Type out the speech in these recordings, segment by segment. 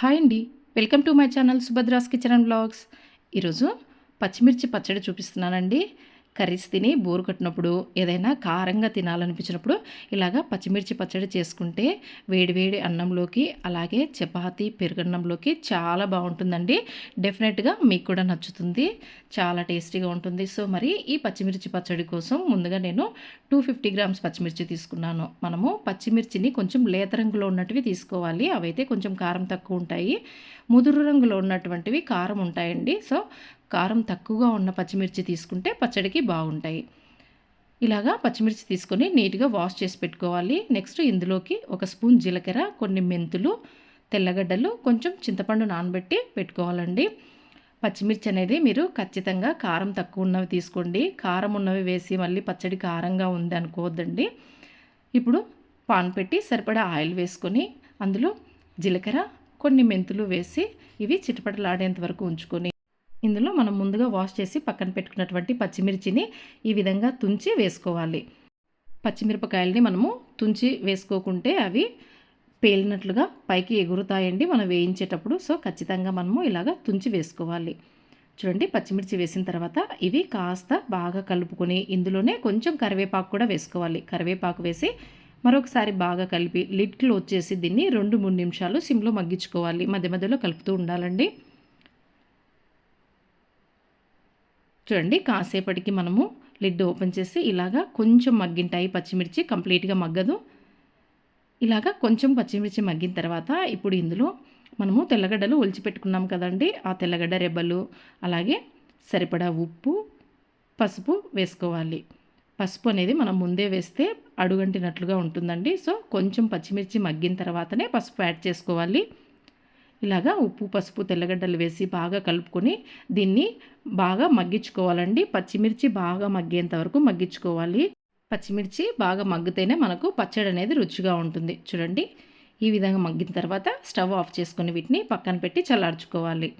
Hi అండి. Welcome to my channel Subhadra's kitchen and blogs. ఈరోజు పచ్చిమిర్చి పచ్చడి చూపిస్తున్నానండి. కర్రీస్ తిని బోరు కట్టినప్పుడు ఏదైనా కారంగా తినాలనిపించినప్పుడు ఇలాగా పచ్చిమిర్చి పచ్చడి చేసుకుంటే వేడివేడి అన్నంలోకి అలాగే చపాతి పెరుగన్నంలోకి చాలా బాగుంటుందండి. డెఫినెట్గా మీకు కూడా నచ్చుతుంది. చాలా టేస్టీగా ఉంటుంది. సో మరి ఈ పచ్చిమిర్చి పచ్చడి కోసం ముందుగా నేను టూ ఫిఫ్టీ గ్రామ్స్ పచ్చిమిర్చి తీసుకున్నాను. మనము పచ్చిమిర్చిని కొంచెం లేత రంగులో ఉన్నటివి తీసుకోవాలి. అవైతే కొంచెం కారం తక్కువ ఉంటాయి. ముదురు రంగులో ఉన్నటువంటివి కారం ఉంటాయండి. సో కారం తక్కువగా ఉన్న పచ్చిమిర్చి తీసుకుంటే పచ్చడికి బాగుంటాయి. ఇలాగా పచ్చిమిర్చి తీసుకొని నీట్గా వాష్ చేసి పెట్టుకోవాలి. నెక్స్ట్ ఇందులోకి ఒక స్పూన్ జీలకర్ర కొన్ని మెంతులు తెల్లగడ్డలు కొంచెం చింతపండు నానబెట్టి పెట్టుకోవాలండి. పచ్చిమిర్చి అనేది మీరు ఖచ్చితంగా కారం తక్కువ ఉన్నవి తీసుకోండి. కారం ఉన్నవి వేసి మళ్ళీ పచ్చడి కారంగా ఉంది అనుకోవద్దండి. ఇప్పుడు పాన్ పెట్టి సరిపడా ఆయిల్ వేసుకొని అందులో జీలకర్ర కొన్ని మెంతులు వేసి ఇవి చిటపటలాడేంత వరకు ఉంచుకొని ఇందులో మనం ముందుగా వాష్ చేసి పక్కన పెట్టుకున్నటువంటి పచ్చిమిర్చిని ఈ విధంగా తుంచి వేసుకోవాలి. పచ్చిమిరపకాయలని మనము తుంచి వేసుకోకుంటే అవి పేలినట్లుగా పైకి ఎగురుతాయండి మనం వేయించేటప్పుడు. సో ఖచ్చితంగా మనము ఇలాగ తుంచి వేసుకోవాలి. చూడండి పచ్చిమిర్చి వేసిన తర్వాత ఇవి కాస్త బాగా కలుపుకొని ఇందులోనే కొంచెం కరివేపాకు కూడా వేసుకోవాలి. కరివేపాకు వేసి మరొకసారి బాగా కలిపి లిడ్ క్లోజ్ చేసి దీన్ని రెండు మూడు నిమిషాలు సిమ్లో మగ్గించుకోవాలి. మధ్య మధ్యలో కలుపుతూ ఉండాలండి. చూడండి కాసేపటికి మనము లిడ్ ఓపెన్ చేసి ఇలాగా కొంచెం మగ్గింటాయి పచ్చిమిర్చి కంప్లీట్గా మగ్గదు. ఇలాగా కొంచెం పచ్చిమిర్చి మగ్గిన తర్వాత ఇప్పుడు ఇందులో మనము తెల్లగడ్డలు ఒలిచిపెట్టుకున్నాం కదండి ఆ తెల్లగడ్డ రెబ్బలు అలాగే సరిపడా ఉప్పు పసుపు వేసుకోవాలి. పసుపు అనేది మనం ముందే వేస్తే అడుగంటినట్లుగా ఉంటుందండి. సో కొంచెం పచ్చిమిర్చి మగ్గిన తర్వాతనే పసుపు యాడ్ చేసుకోవాలి. ఇలాగా ఉప్పు పసుపు తెల్లగడ్డలు వేసి బాగా కలుపుకొని దీన్ని బాగా మగ్గించుకోవాలండి. పచ్చిమిర్చి బాగా మగ్గేంత వరకు మగ్గించుకోవాలి. పచ్చిమిర్చి బాగా మగ్గితేనే మనకు పచ్చడి అనేది రుచిగా ఉంటుంది. చూడండి ఈ విధంగా మగ్గిన తర్వాత స్టవ్ ఆఫ్ చేసుకుని వీటిని పక్కన పెట్టి చల్లార్చుకోవాలి.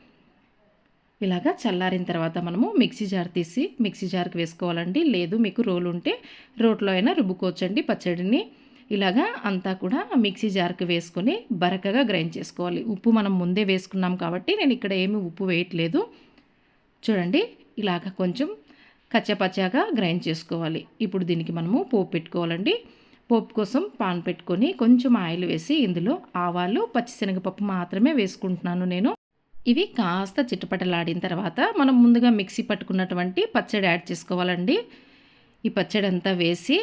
ఇలాగా చల్లారిన తర్వాత మనము మిక్సీ జార్ తీసి మిక్సీ జార్కి వేసుకోవాలండి. లేదు మీకు రోలు ఉంటే రోట్లో అయినా రుబ్బుకోవచ్చండి పచ్చడిని. ఇలాగా అంతా కూడా మిక్సీ జార్కి వేసుకొని బరకగా గ్రైండ్ చేసుకోవాలి. ఉప్పు మనం ముందే వేసుకున్నాం కాబట్టి నేను ఇక్కడ ఏమి ఉప్పు వేయట్లేదు. చూడండి ఇలాగ కొంచెం కచ్చపచ్చాగా గ్రైండ్ చేసుకోవాలి. ఇప్పుడు దీనికి మనము పోపు పెట్టుకోవాలండి. పోపు కోసం పాన్ పెట్టుకొని కొంచెం ఆయిల్ వేసి ఇందులో ఆవాలు పచ్చిశనగపప్పు మాత్రమే వేసుకుంటున్నాను నేను. ఇవి కాస్త చిట్టపటలాడిన తర్వాత మనం ముందుగా మిక్సీ పట్టుకున్నటువంటి పచ్చడి యాడ్ చేసుకోవాలండి. ఈ పచ్చడి అంతా వేసి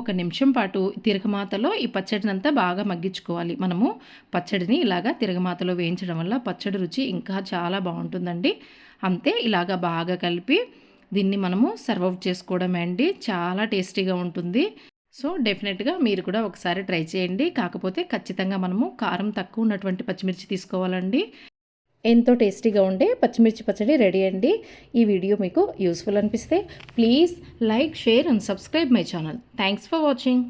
ఒక నిమిషం పాటు తిరగమాతలో ఈ పచ్చడినంతా బాగా మగ్గించుకోవాలి. మనము పచ్చడిని ఇలాగా తిరగమాతలో వేయించడం వల్ల పచ్చడి రుచి ఇంకా చాలా బాగుంటుందండి. అంతే ఇలాగా బాగా కలిపి దీన్ని మనము సర్వ్ అవుట్ చేసుకోవడమే అండి. చాలా టేస్టీగా ఉంటుంది. సో డెఫినెట్గా మీరు కూడా ఒకసారి ట్రై చేయండి. కాకపోతే ఖచ్చితంగా మనము కారం తక్కువ ఉన్నటువంటి పచ్చిమిర్చి తీసుకోవాలండి. ఎంతో టేస్టీగా ఉండే పచ్చిమిర్చి పచ్చడి రెడీ అండి. ఈ వీడియో మీకు యూస్ఫుల్ అనిపిస్తే please like share and subscribe my channel. Thanks for watching